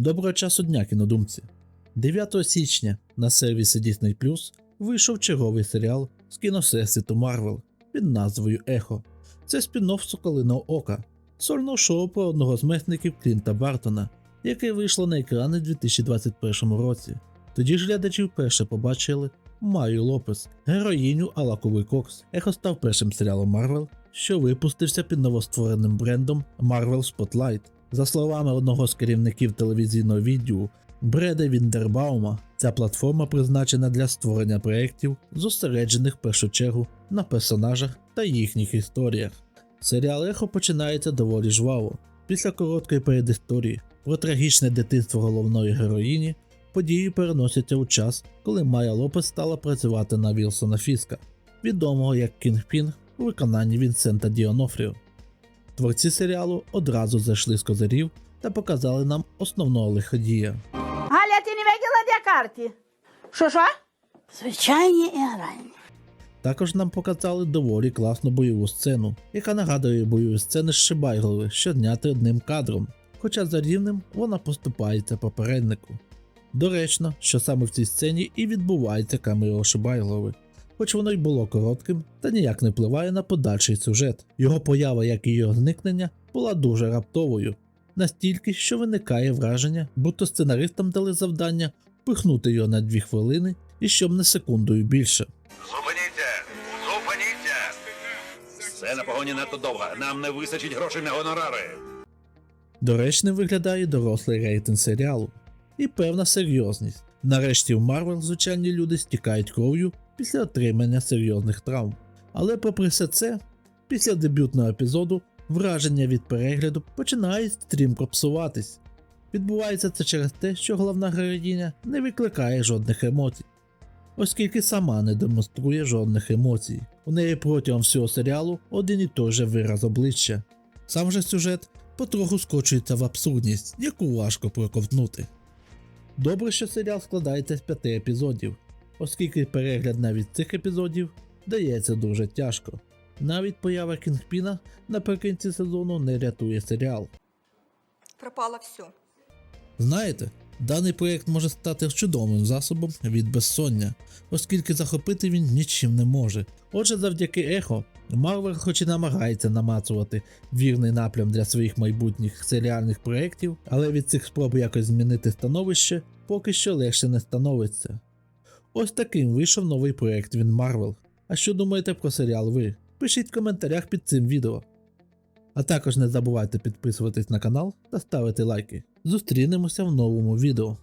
Доброго часу дня, кінодумці. 9 січня на сервісі Disney Plus вийшов черговий серіал з кіновсесвіту Марвел під назвою Ехо. Це спін-офф Соколиного Ока, сольного шоу про одного з месників Клінта Бартона, яке вийшло на екрани у 2021 році. Тоді ж глядачі вперше побачили Маю Лопес, героїню Алаковий Кокс. Ехо став першим серіалом Марвел, що випустився під новоствореним брендом Marvel Spotlight. За словами одного з керівників телевізійного відділу Бреда Віндербаума, ця платформа призначена для створення проєктів, зосереджених в першу чергу на персонажах та їхніх історіях. Серіал Ехо починається доволі жваво. Після короткої передісторії про трагічне дитинство головної героїні події переносяться у час, коли Майя Лопес стала працювати на Вілсона Фіска, відомого як Кінгпін у виконанні Вінсента Діонофріо. Творці серіалу одразу зайшли з козирів та показали нам основного лиходія. Галя, ти не виділа де карти? Що що? Звичайні і гральні. Також нам показали доволі класну бойову сцену, яка нагадує бойові сцени з Шибайголови, що зняти одним кадром, хоча за рівнем вона поступається попереднику. Доречно, що саме в цій сцені і відбувається камео Шибайголови, хоч воно й було коротким та ніяк не впливає на подальший сюжет. Його поява, як і його зникнення, була дуже раптовою, настільки, що виникає враження, будто сценаристам дали завдання пихнути його на дві хвилини і щоб не секундою більше. Зупиніться! Зупиніться! Сцена погоні надто довга. Нам не вистачить грошей на гонорари. Доречним виглядає дорослий рейтинг серіалу і певна серйозність. Нарешті в Марвел звичайні люди стікають кров'ю після отримання серйозних травм. Але попри все це, після дебютного епізоду враження від перегляду починають стрімко псуватись. Відбувається це через те, що головна героїня не викликає жодних емоцій, оскільки сама не демонструє жодних емоцій. У неї протягом всього серіалу один і той же вираз обличчя. Сам же сюжет потроху скочується в абсурдність, яку важко проковтнути. Добре, що серіал складається з п'яти епізодів, оскільки перегляд навіть цих епізодів дається дуже тяжко. Навіть поява Кінгпіна наприкінці сезону не рятує серіал. Пропало все. Знаєте, даний проєкт може стати чудовим засобом від безсоння, оскільки захопити він нічим не може. Отже, завдяки ехо, Марвел хоч і намагається намацувати вірний напрям для своїх майбутніх серіальних проєктів, але від цих спроб якось змінити становище поки що легше не становиться. Ось таким вийшов новий проект Він Марвел. А що думаєте про серіал ви? Пишіть в коментарях під цим відео. А також не забувайте підписуватись на канал та ставити лайки. Зустрінемося в новому відео.